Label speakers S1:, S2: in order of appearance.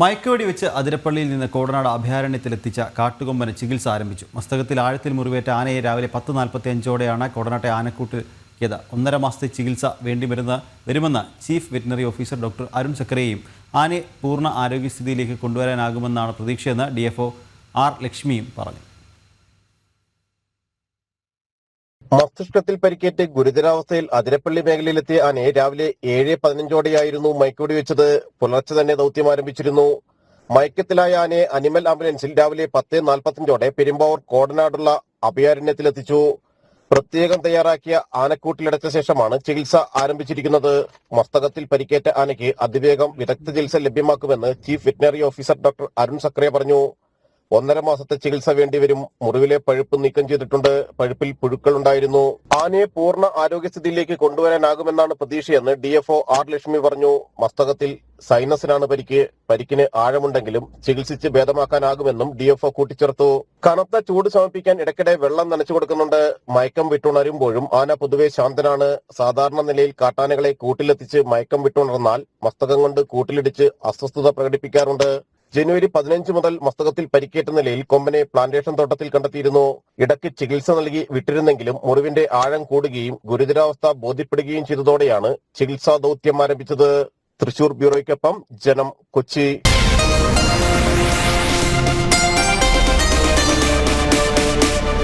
S1: മയക്കുവെടി വെച്ച് അതിരപ്പള്ളിയിൽ നിന്ന് കോടനാട് അഭയാരണ്യത്തിലെത്തിച്ച കാട്ടുകൊമ്പന് ചികിത്സ ആരംഭിച്ചു. മസ്തകത്തിൽ ആഴത്തിൽ മുറിവേറ്റ ആനയെ രാവിലെ പത്ത് നാൽപ്പത്തി അഞ്ചോടെയാണ് കോടനാട്ടെ ആനക്കൂട്ടിയത് ഒന്നര മാസത്തെ ചികിത്സ വേണ്ടി വരുന്ന വരുമെന്ന് chief veterinary officer doctor Arun ചക്രയെയും ആനയെ പൂർണ ആരോഗ്യസ്ഥിതിയിലേക്ക് കൊണ്ടുവരാനാകുമെന്നാണ് പ്രതീക്ഷയെന്ന് ഡി എഫ് ആർ ലക്ഷ്മിയും പറഞ്ഞു.
S2: മസ്തിഷ്കത്തിൽ പരിക്കേറ്റ് ഗുരുതരാവസ്ഥയിൽ അതിരപ്പള്ളി മേഖലയിലെത്തിയ ആനയെ രാവിലെ ഏഴ് പതിനഞ്ചോടെയായിരുന്നു മയക്കോടി വെച്ചത്. പുലർച്ചെ തന്നെ ദൗത്യം ആരംഭിച്ചിരുന്നു. മയക്കത്തിലായ ആനയെ അനിമൽ ആംബുലൻസിൽ രാവിലെ പത്ത് നാൽപ്പത്തഞ്ചോടെ പെരുമ്പാവൂർ കോടനാടുള്ള അഭയാരണ്യത്തിലെത്തിച്ചു. പ്രത്യേകം തയ്യാറാക്കിയ ആനക്കൂട്ടിലടച്ച ശേഷമാണ് ചികിത്സ ആരംഭിച്ചിരിക്കുന്നത്. മസ്തകത്തിൽ പരിക്കേറ്റ ആനയ്ക്ക് അതിവേഗം വിദഗ്ധ ചികിത്സ ലഭ്യമാക്കുമെന്ന് chief veterinary officer doctor Arun Zacharia പറഞ്ഞു. ഒന്നര മാസത്തെ ചികിത്സ വേണ്ടിവരും മുറിവിലെ പഴുപ്പ് നീക്കം ചെയ്തിട്ടുണ്ട്. പഴുപ്പിൽ പുഴുക്കൾ ഉണ്ടായിരുന്നു. ആനയെ പൂർണ ആരോഗ്യസ്ഥിതിയിലേക്ക് കൊണ്ടുവരാനാകുമെന്നാണ് പ്രതീക്ഷയെന്ന് ഡിഎഫ്ഒ ആർ ലക്ഷ്മി പറഞ്ഞു. മസ്തകത്തിൽ സൈനസിനാണ് പരിക്ക്. പരിക്കിന് ആഴമുണ്ടെങ്കിലും ചികിത്സിച്ച് ഭേദമാക്കാനാകുമെന്നും ഡിഎഫ്ഒ കൂട്ടിച്ചേർത്തു. കനത്ത ചൂട് ശമിപ്പിക്കാൻ ഇടയ്ക്കിടെ വെള്ളം നനച്ചു കൊടുക്കുന്നുണ്ട്. മയക്കം വിട്ടുണരുമ്പോഴും ആന പൊതുവെ ശാന്തനാണ്. സാധാരണ നിലയിൽ കാട്ടാനകളെ കൂട്ടിലെത്തിച്ച് മയക്കം വിട്ടുണർന്നാൽ മസ്തകം കൊണ്ട് കൂട്ടിലിടിച്ച് അസ്വസ്ഥത പ്രകടിപ്പിക്കാറുണ്ട്. ജനുവരി പതിനഞ്ച് മുതൽ മസ്തകത്തിൽ പരിക്കേറ്റ നിലയിൽ കൊമ്പനെ പ്ലാന്റേഷൻ തോട്ടത്തിൽ കണ്ടെത്തിയിരുന്നു. ഇടയ്ക്ക് ചികിത്സ നൽകി വിട്ടിരുന്നെങ്കിലും മുറിവിന്റെ ആഴം കൂടുകയും ഗുരുതരാവസ്ഥ ബോധ്യപ്പെടുകയും ചെയ്തതോടെയാണ് ചികിത്സാ ദൌത്യം ആരംഭിച്ചത്. തൃശൂർ ബ്യൂറോയ്ക്കൊപ്പം ജനം കൊച്ചി.